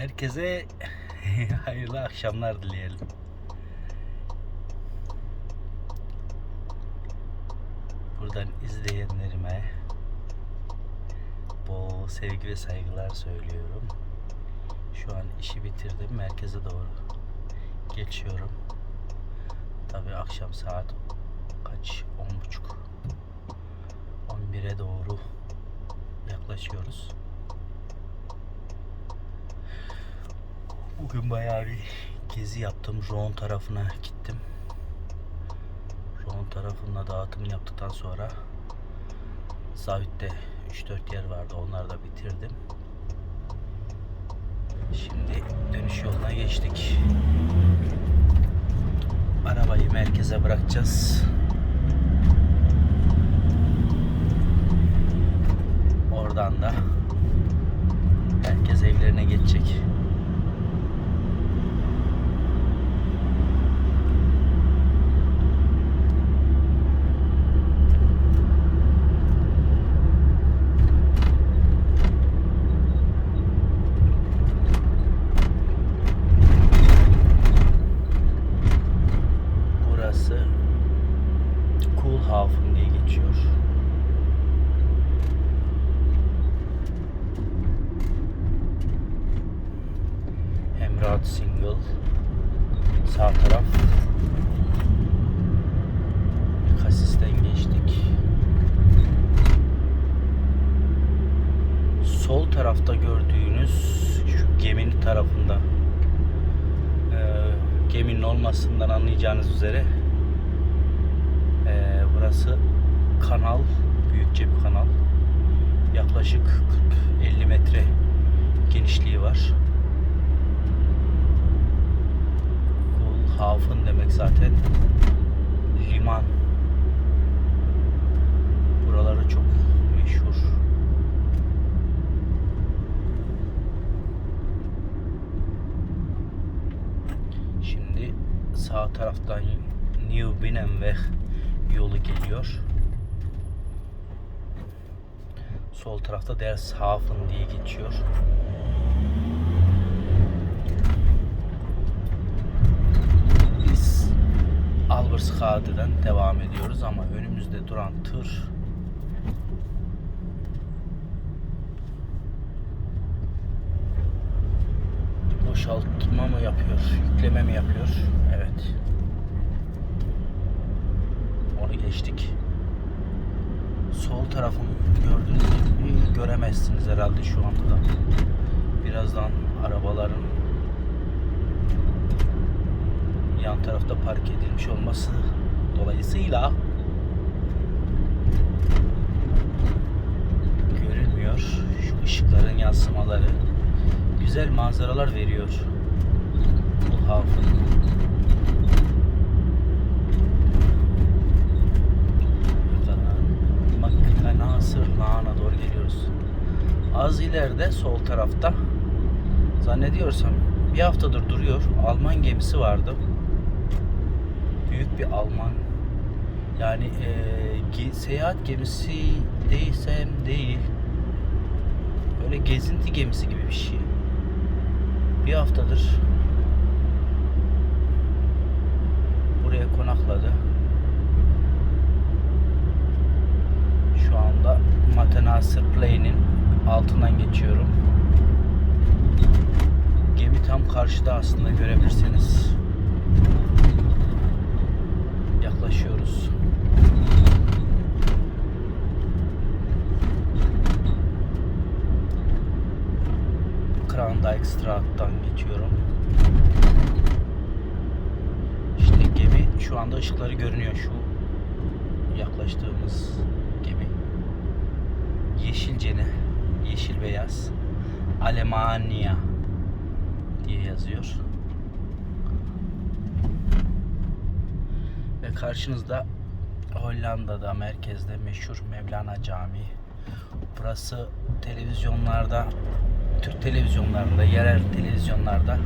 Herkese hayırlı akşamlar dileyelim. Buradan izleyenlerime bol sevgi ve saygılar söylüyorum. Şu an işi bitirdim. Merkeze doğru geçiyorum. Tabii akşam saat kaç? 10.30 11'e doğru yaklaşıyoruz. Bugün bayağı bir gezi yaptım. Rouen tarafına gittim. Rouen tarafında dağıtım yaptıktan sonra Zahit'te 3-4 yer vardı. Onları da bitirdim. Şimdi dönüş yoluna geçtik. Arabayı merkeze bırakacağız. Oradan da herkes evlerine geçecek. Burası Kulhafen diye geçiyor. Emrah Single sağ taraf Kasis'ten geçtik. Sol tarafta gördüğünüz şu geminin tarafında ee, geminin olmasından anlayacağınız üzere ee, burası kanal, büyükçe bir kanal. Yaklaşık 40-50 metre genişliği var. Kulhafen demek zaten liman. Buraları çok meşhur. Şimdi sağ taraftan New Binnenweg yolu geliyor. Sol tarafta Dershafen diye geçiyor. Albertsgade'den devam ediyoruz ama önümüzde duran tır boşaltma mı yapıyor, yükleme mi yapıyor? Evet. Onu geçtik. Sol tarafım gördüğünüz gibi göremezsiniz herhalde şu anda da. Birazdan arabaların yan tarafta park edilmiş olması dolayısıyla görünmüyor. Şu ışıkların yansımaları güzel manzaralar veriyor. Kulhafen. Maktanasırlağına doğru geliyoruz. Az ileride sol tarafta zannediyorsam bir haftadır duruyor. Alman gemisi vardı. Büyük bir Alman yani ge- seyahat gemisi değilsem değil. Böyle gezinti gemisi gibi bir şey. Bir haftadır buraya konakladı. Şu anda Matenasır Play'nin altından geçiyorum. Gemi tam karşıda aslında görebilirsiniz. Yaklaşıyoruz. Krandijk Straat'tan geçiyorum. İşte gemi şu anda ışıkları görünüyor şu yaklaştığımız gemi. Yeşilcene, yeşil beyaz. Alemania diye yazıyor. Ve karşınızda Hollanda'da merkezde meşhur Mevlana Camii. Burası televizyonlarda, Türk televizyonlarında, yerel televizyonlarda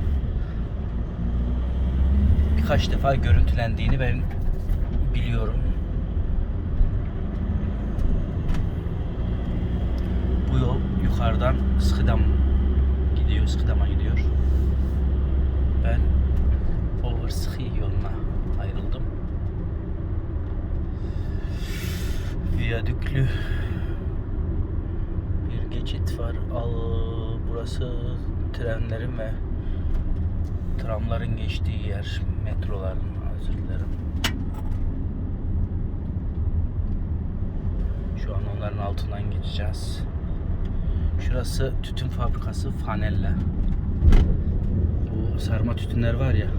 birkaç defa görüntülendiğini ben biliyorum. Bu yol yukarıdan Sıkıdam gidiyor, Sıkıdam'a gidiyor. Ben Overski yoluna Viyadüklü bir geçit var. Al, burası trenlerin ve tramların geçtiği yer. Metroların özür dilerim. Şu an onların altından geçeceğiz. Şurası tütün fabrikası Fanella. Bu sarma tütünler var ya.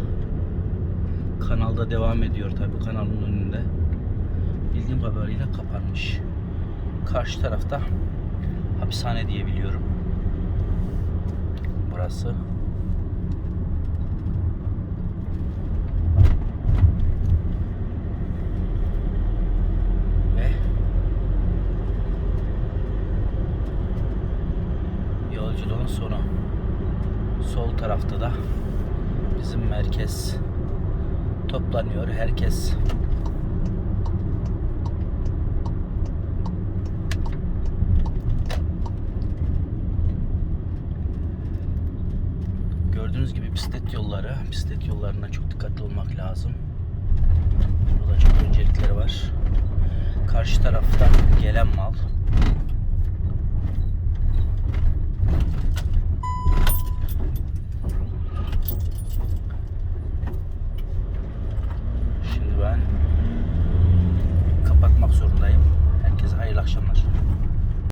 Kanalda devam ediyor tabi kanalın önünde. Bildiğim kadarıyla kapanmış. Karşı tarafta hapishane diye biliyorum. Burası. Ve yolculuğun sonu. Sol tarafta da bizim merkez toplanıyor. Herkes Gördüğünüz gibi bisiklet yolları. Bisiklet yollarına çok dikkatli olmak lazım. Burada çok öncelikleri var. Karşı tarafta gelen mal.